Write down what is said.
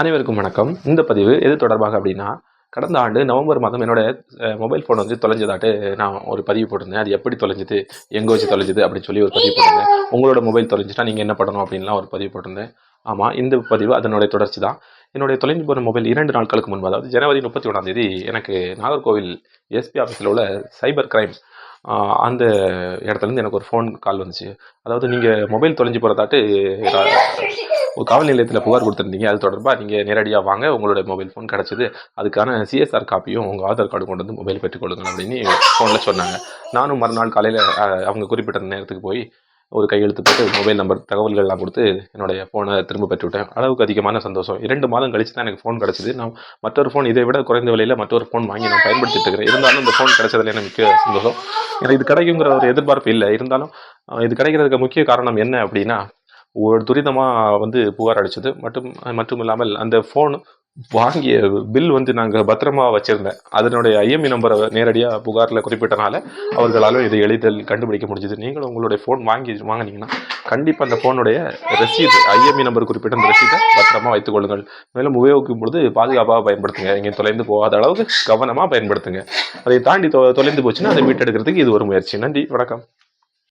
அனைவருக்கும் வணக்கம். இந்த பதிவு எது தொடர்பாக அப்படின்னா கடந்த ஆண்டு நவம்பர் மாதம் என்னோட மொபைல் ஃபோன் வந்து தொலைஞ்சதாட்டு நான் ஒரு பதிவு போட்டிருந்தேன். அது எப்படி தொலைஞ்சது எங்கே வச்சு தொலைஞ்சது அப்படின்னு சொல்லி ஒரு பதிவு போட்டிருந்தேன். உங்களோட மொபைல் தொலைஞ்சிட்டா நீங்கள் என்ன பண்ணணும் அப்படின்லாம் ஒரு பதிவு போட்டிருந்தேன். ஆமாம் இந்த பதிவு அதனுடைய தொடர்ச்சி தான். என்னுடைய தொலைஞ்சு போன மொபைல் இரண்டு நாட்களுக்கு முன்பு அதாவது ஜனவரி முப்பத்தி ஒன்றாம் தேதி எனக்கு நாகர்கோவில் எஸ்பி ஆஃபீஸில் உள்ள சைபர் கிரைம் அந்த இடத்துலேருந்து எனக்கு ஒரு ஃபோன் கால் வந்துச்சு. அதாவது நீங்கள் மொபைல் தொலைஞ்சு போகிறதாட்டு காவல் நிலையத்தில் புகார் கொடுத்துருந்தீங்க. அது தொடர்பாக நீங்கள் நேரடியாக வாங்க. உங்களுடைய மொபைல் ஃபோன் கிடச்சிது. அதுக்கான சிஎஸ்ஆர் காப்பியும் உங்கள் ஆதார் கார்டு கொண்டு வந்து மொபைல் பெற்றுக்கொள்ளுங்கள் அப்படின்னு ஃபோனில் சொன்னாங்க. நானும் மறுநாள் காலையில் அவங்க குறிப்பிட்ட நேரத்துக்கு போய் ஒரு கையெழுத்து போட்டு மொபைல் நம்பர் தகவல்கள்லாம் கொடுத்து என்னுடைய ஃபோனை திரும்ப பெற்றுவிட்டேன். அளவுக்கு அதிகமான சந்தோஷம். இரண்டு மாதம் கழிச்சு தான் எனக்கு ஃபோன் கிடச்சிது. நான் மற்றொரு ஃபோன் இதை விட குறைந்த விலையில் மற்றொரு ஃபோன் வாங்கி நான் பயன்படுத்திட்டு இருக்கிறேன். இருந்தாலும் இந்த ஃபோன் கிடைச்சதுல எனக்கு மிக்க சந்தோஷம். எனக்கு இது கிடைக்குங்கிற ஒரு எதிர்பார்ப்பு இல்லை. இருந்தாலும் இது கிடைக்கிறதுக்கு முக்கிய காரணம் என்ன அப்படின்னா ஒரு துரிதமாக வந்து புகார் அடிச்சது மட்டும் மட்டும் இல்லாமல் அந்த ஃபோன் வாங்கிய பில் வந்து நாங்கள் பத்திரமா வச்சுருந்தேன். அதனுடைய ஐஎம்இ நம்பரை நேரடியாக புகாரில் குறிப்பிட்டனால அவர்களால் இதை எளிதில் கண்டுபிடிக்க முடிஞ்சது. நீங்களும் உங்களுடைய ஃபோன் வாங்கி வாங்கினீங்கன்னா கண்டிப்பாக அந்த ஃபோனுடைய ரசீது ஐஎம்இ நம்பர் குறிப்பிட்ட அந்த ரசீதை பத்திரமா வைத்துக் கொள்ளுங்கள். மேலும் உபயோகிக்கும் பொழுது பாதுகாப்பாக பயன்படுத்துங்க. இங்கே தொலைந்து போகாத அளவுக்கு கவனமாக பயன்படுத்துங்க. அதை தாண்டி தொ தொலைந்து போச்சுன்னா அதை மீட்டெடுக்கிறதுக்கு இது ஒரு முயற்சி. நன்றி. வணக்கம்.